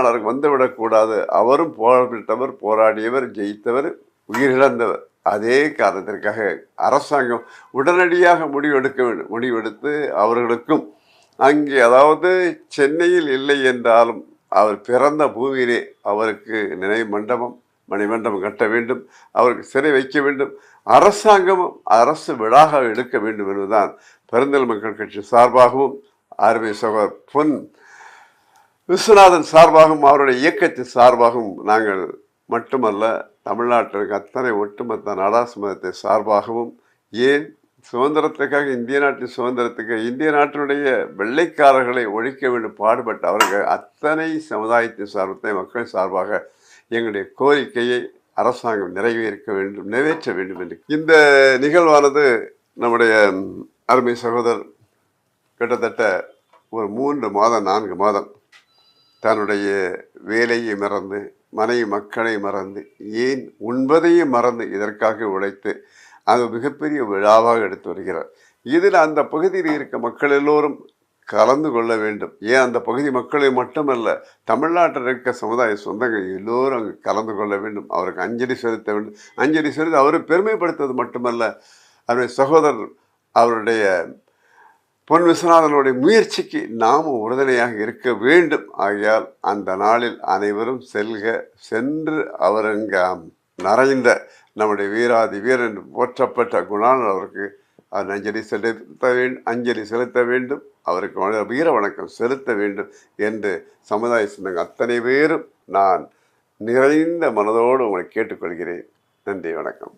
அவருக்கு வந்துவிடக்கூடாது. அவரும் போராட்டவர் போராடியவர் ஜெயித்தவர் உயிரிழந்தவர். அதே காரணத்திற்காக அரசாங்கம் உடனடியாக முடிவெடுக்க வேண்டும் முடிவெடுத்து அவர்களுக்கும் அங்கே அதாவது சென்னையில் இல்லை என்றாலும் அவர் பிறந்த பூமியிலே அவருக்கு நினைவு மண்டபம் மணிமண்டபம் கட்ட வேண்டும் அவருக்கு சிறை வைக்க வேண்டும். அரசாங்கமும் அரசு விழாக எடுக்க வேண்டும் என்பதுதான் பெருந்தல் மக்கள் கட்சி சார்பாகவும் அருமை சகோதர் பொன் விஸ்வநாதன் சார்பாகவும் அவருடைய இயக்கத்தின் சார்பாகவும் நாங்கள் மட்டுமல்ல தமிழ்நாட்டில் இருக்க அத்தனை ஒட்டுமொத்த நாடாசு மதத்தை சார்பாகவும் ஏன் சுதந்திரத்துக்காக இந்திய நாட்டின் சுதந்திரத்துக்கு இந்திய நாட்டினுடைய வெள்ளைக்காரர்களை ஒழிக்க வேண்டும் பாடுபட்ட அவர்கள் அத்தனை சமுதாயத்தின் சார்பத்தை மக்கள் சார்பாக எங்களுடைய கோரிக்கையை அரசாங்கம் நிறைவேற்க வேண்டும் நிறைவேற்ற வேண்டும் என்று. இந்த நிகழ்வானது நம்முடைய அருமை சகோதரர் கிட்டத்தட்ட ஒரு மூன்று மாதம் நான்கு மாதம் தன்னுடைய வேலையை மறந்து மனைவி மக்களை மறந்து ஏன் உண்பதையும் மறந்து இதற்காக உழைத்து அது மிகப்பெரிய விழாவாக எடுத்து வருகிறார். இதில் அந்த பகுதியில் இருக்க மக்கள் எல்லோரும் கலந்து கொள்ள வேண்டும். ஏன் அந்த பகுதி மக்களை மட்டுமல்ல தமிழ்நாட்டில் இருக்க சமுதாய சொந்தங்கள் எல்லோரும் அங்கு கலந்து கொள்ள வேண்டும். அவருக்கு அஞ்சலி செலுத்த வேண்டும். அஞ்சலி செலுத்த அவரை பெருமைப்படுத்துவது மட்டுமல்ல அவருடைய சகோதரர் அவருடைய பொன் விஸ்வநாதனுடைய முயற்சிக்கு நாமும் உறுதுணையாக இருக்க வேண்டும். ஆகையால் அந்த நாளில் அனைவரும் செல்க சென்று அவர் நிறைந்த நம்முடைய வீராதி வீரன் போற்றப்பட்ட குணாளன் அவருக்கு அவர் அஞ்சலி செலுத்த வேண்டும் அஞ்சலி செலுத்த வேண்டும். அவருக்கு வீர வணக்கம் செலுத்த வேண்டும் என்று சமுதாய சொந்தங்கள் அத்தனை பேரும் நான் நிறைந்த மனதோடு உங்களை கேட்டுக்கொள்கிறேன். நன்றி வணக்கம்.